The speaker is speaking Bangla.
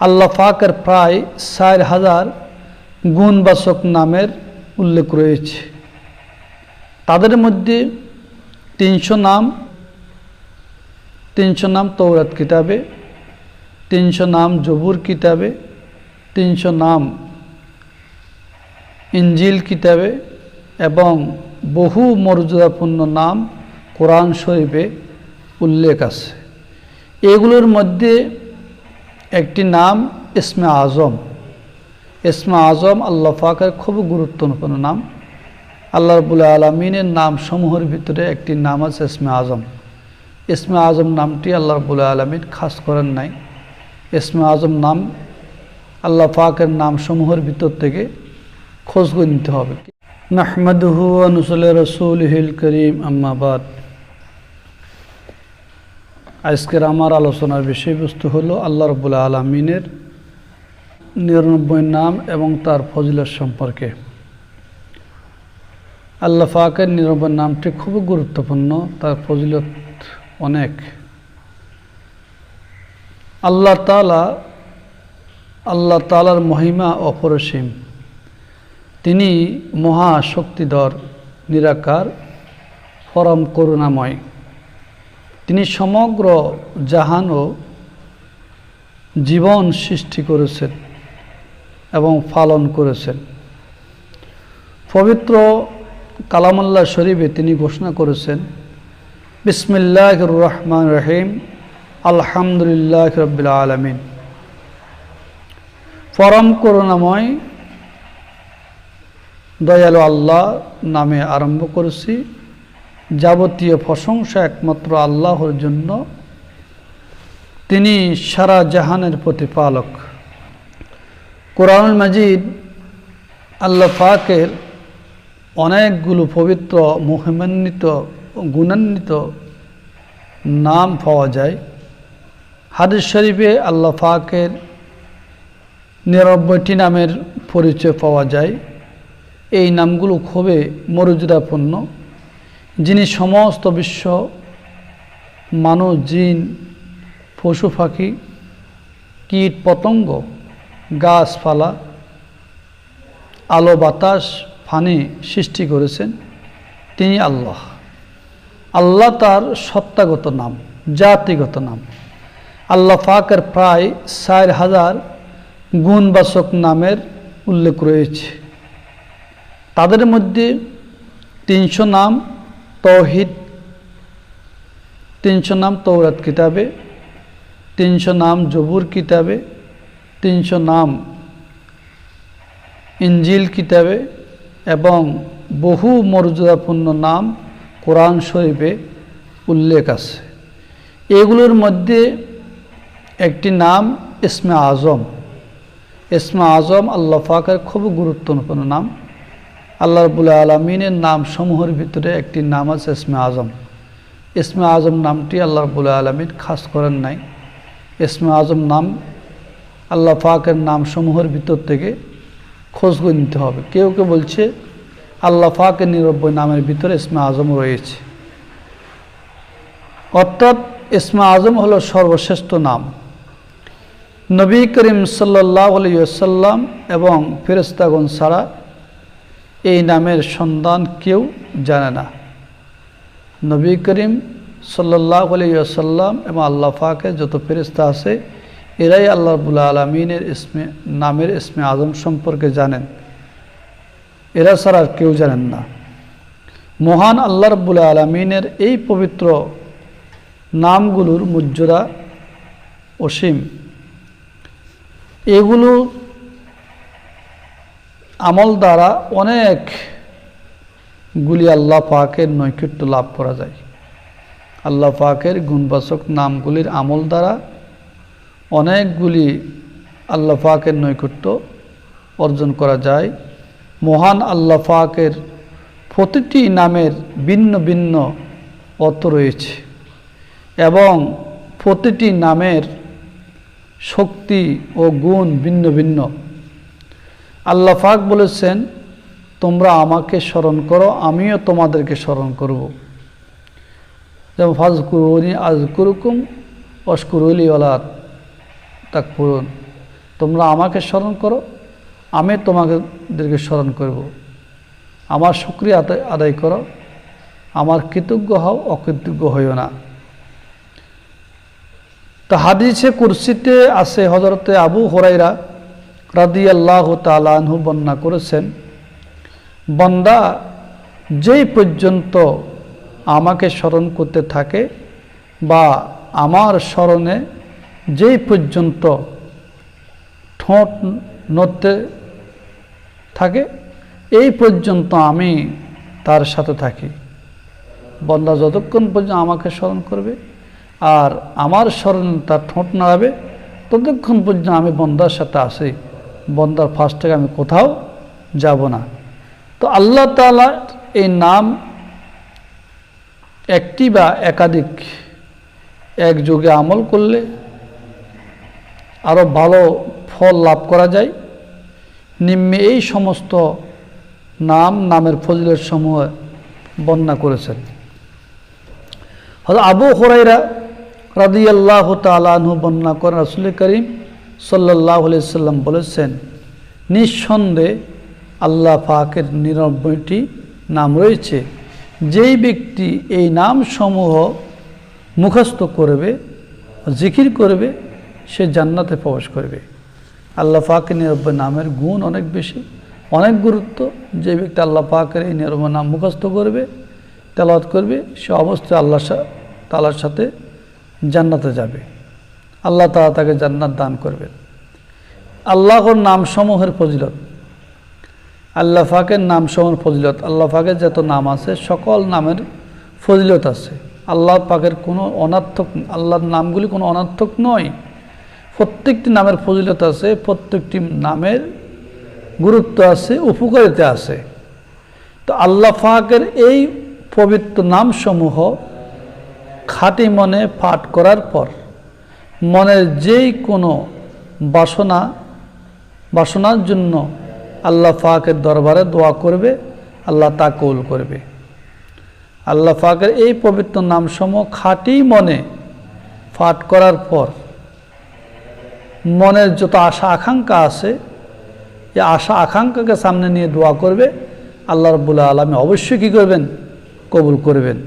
আল্লাহ পাকের প্রায় চার হাজার গুণবাচক নামের উল্লেখ রয়েছে। তাদের মধ্যে তিনশো নাম তিনশো নাম তৌরাত কিতাবে, তিনশো নাম জবুর কিতাবে, তিনশো নাম ইঞ্জিল কিতাবে এবং বহু মর্যাদাপূর্ণ নাম কোরআন শরীফে উল্লেখ আছে। এগুলোর মধ্যে একটি নাম ইসমে আজম। ইসমে আজম আল্লাহ পাকের খুব গুরুত্বপূর্ণ নাম। আল্লাহ রবুল্লা আলমিনের নাম সমূহের ভিতরে একটি নাম আছে ইসমে আজম। ইসমে আজম নামটি আল্লাহ রবুল্লা আলমিন খাস করেন নাই। ইসমে আজম নাম আল্লাহ পাকের নাম সমূহের ভিতর থেকে খোঁজ নিতে হবে। নাহমাদুহু আনুসল রসুল হিল করিম আম্মাবাদ আজকের আমার আলোচনার বিষয়বস্তু হলো আল্লাহ রবুল্লা আলমিনের নিরানব্বই নাম এবং তার ফজিলত সম্পর্কে। আল্লাহ ফাকের নিরানব্বই নামটি খুব গুরুত্বপূর্ণ, তার ফজিলত অনেক। আল্লাহ তালা আল্লাহ তালার মহিমা অপরসীম। তিনি মহাশক্তিধর নিরাকার, পরম করুণাময়। তিনি সমগ্র জাহান ও জীবন সৃষ্টি করেছেন এবং পালন করেছেন। পবিত্র কালামুল্লাহ শরীফে তিনি ঘোষণা করেছেন বিসমিল্লাহ রহমান রহিম, আলহামদুলিল্লাহ রবিল আলমিন। পরম করুণাময়, দয়ালু আল্লাহ নামে আরম্ভ করেছি। যাবতীয় প্রশংসা একমাত্র আল্লাহর জন্য। তিনি সারা জাহানের প্রতিপালক। কোরআন মাজিদ আল্লাহ পাকের অনেকগুলো পবিত্র, মহিমান্বিত, গুণান্বিত নাম পাওয়া যায়। হাদিস শরীফে আল্লাহ পাকের নিরানব্বইটি নামের পরিচয় পাওয়া যায়। এই নামগুলো খুবই মর্যাদাপূর্ণ। যিনি সমস্ত বিশ্ব মানুষ, জিন, পশু, পাখি, কীট, পতঙ্গ, গাছপালা, আলো, বাতাস, ফানি সৃষ্টি করেছেন তিনি আল্লাহ। আল্লাহ তার সত্তাগত নাম, জাতিগত নাম। আল্লাহ পাকের প্রায় চার হাজার গুণবাচক নামের উল্লেখ রয়েছে। তাদের মধ্যে তিনশো নাম তৌহিদ, তিনশো নাম তৌরাত কিতাবে, তিনশো নাম জবুর কিতাবে, তিনশো নাম ইঞ্জিল কিতাবে এবং বহু মর্যাদাপূর্ণ নাম কোরআন শরীফে উল্লেখ আছে। এগুলোর মধ্যে একটি নাম ইসমে আজম। ইসমে আজম আল্লাহ পাকের খুব গুরুত্বপূর্ণ নাম। আল্লাহ রবুল্লা আলমিনের নাম সমূহের ভিতরে একটি নাম আছে ইসমে আজম। ইসমে আজম নামটি আল্লাহ রবুল্লা আলমিন খাস করেন নাই। ইসমে আজম নাম আল্লাহ পাকের নাম সমূহের ভিতর থেকে খোঁজ করে নিতে হবে। কেউ কেউ বলছে আল্লাহ পাকের নিরব্বই নামের ভিতরে ইসমে আজম রয়েছে। অর্থাৎ ইসমে আজম হলো সর্বশ্রেষ্ঠ নাম। নবী করিম সাল্লাহ আলিয়াল্লাম এবং ফেরেস্তাগন ছাড়া এই নামের সন্ধান কেউ জানে না। নবী করিম সাল্লাহ আলিয়াল্লাম এবং আল্লাহ ফাকে যত ফেরিস্তা আছে, এরাই আল্লাহ রবুল্লা আলমিনের ইসমে, নামের ইসমে আজম সম্পর্কে জানেন। এরা ছাড়া আর কেউ জানেন না। মহান আল্লাহ রবুল্লা আলমিনের এই পবিত্র নামগুলোর মর্যাদা অসীম। এগুলো আমল দ্বারা অনেক গুলি আল্লাহ পাকের নৈকট্য লাভ করা যায়। আল্লাহ পাকের গুণবাচক নামগুলির আমল দ্বারা অনেকগুলি আল্লাহ পাকের নৈকট্য অর্জন করা যায়। মহান আল্লাহ পাকের প্রতিটি নামের ভিন্ন ভিন্ন অর্থ রয়েছে এবং প্রতিটি নামের শক্তি ও গুণ ভিন্ন ভিন্ন। আল্লাহ পাক বলেছেন, তোমরা আমাকে স্মরণ করো, আমিও তোমাদেরকে স্মরণ করব। যেমন ফাজ কুরুনি আজ কুরুকুম অস্কুরুলি ওলা তাক পুরন তোমরা আমাকে স্মরণ করো, আমি তোমাদেরকে স্মরণ করব। আমার আদায় আদায় করো, আমার কৃতজ্ঞ হও, অকৃতজ্ঞ হইও না। তো হাদিসে কুরসিতে আছে হজরতে আবু হরাইরা রাদি আল্লাহ তালানহু বন্যা করেছেন, বন্দা যেই পর্যন্ত আমাকে স্মরণ করতে থাকে বা আমার স্মরণে যেই পর্যন্ত ঠোঁট নড়তে থাকে, এই পর্যন্ত আমি তার সাথে থাকি। বন্দা যতক্ষণ পর্যন্ত আমাকে স্মরণ করবে আর আমার স্মরণ তার ঠোঁট নাড়াবে, ততক্ষণ পর্যন্ত আমি বন্দার সাথে আসি বন্দার ফার্স্ট থেকে আমি কোথাও যাব না। তো আল্লাহ তালা এই নাম একটি বা একাধিক এক যুগে আমল করলে আরও ভালো ফল লাভ করা যায়। নিম্নে এই সমস্ত নাম, নামের ফজিলত সমূহ বর্ণনা করেছেন। হয়তো আবু হরাইরা রাদি আল্লাহ তালু বর্ণনা করেন রাসুল করিম সাল্লাহ সাল্লাম বলেছেন, নিঃসন্দেহে আল্লাহ পাকের নিরানব্বইটি নাম রয়েছে। যেই ব্যক্তি এই নাম সমূহ মুখস্থ করবে, জিকির করবে, সে জান্নাতে প্রবেশ করবে। আল্লাহ পাকের নিরানব্বই নামের গুণ অনেক বেশি, অনেক গুরুত্ব। যে ব্যক্তি আল্লাহ পাকের এই নিরানব্বই নাম মুখস্থ করবে, তেলাওয়াত করবে, সে অবশ্যই আল্লাহ তালার সাথে জান্নাতে যাবে। আল্লাহ তালা তাকে জান্নাত দান করবেন। আল্লাহর নামসমূহের ফজিলত। আল্লাহ ফাকের নাম সমূহের ফজিলত। আল্লাহ ফাকের যত নাম আছে, সকল নামের ফজিলত আছে। আল্লাহ পাকের কোনো অনার্থক, আল্লাহর নামগুলি কোনো অনার্থক নয়। প্রত্যেকটি নামের ফজিলত আছে, প্রত্যেকটি নামের গুরুত্ব আছে, উপকারিতা আছে। তো আল্লাহ ফাকের এই পবিত্র নামসমূহ খাঁটি মনে পাঠ করার পর মনের যেই কোনো বাসনা, বাসনার জন্য আল্লাহ ফাকের দরবারে দোয়া করবে, আল্লাহ তা কৌল করবে। আল্লাহ ফাকের এই পবিত্র নামসমূহ খাঁটি মনে পাঠ করার পর মনের যত আশা আকাঙ্ক্ষা আছে, এই আশা আকাঙ্ক্ষাকে সামনে নিয়ে দোয়া করবে, আল্লাহ রবুল্লা আলমী অবশ্যই কী করবেন? কবুল করবেন।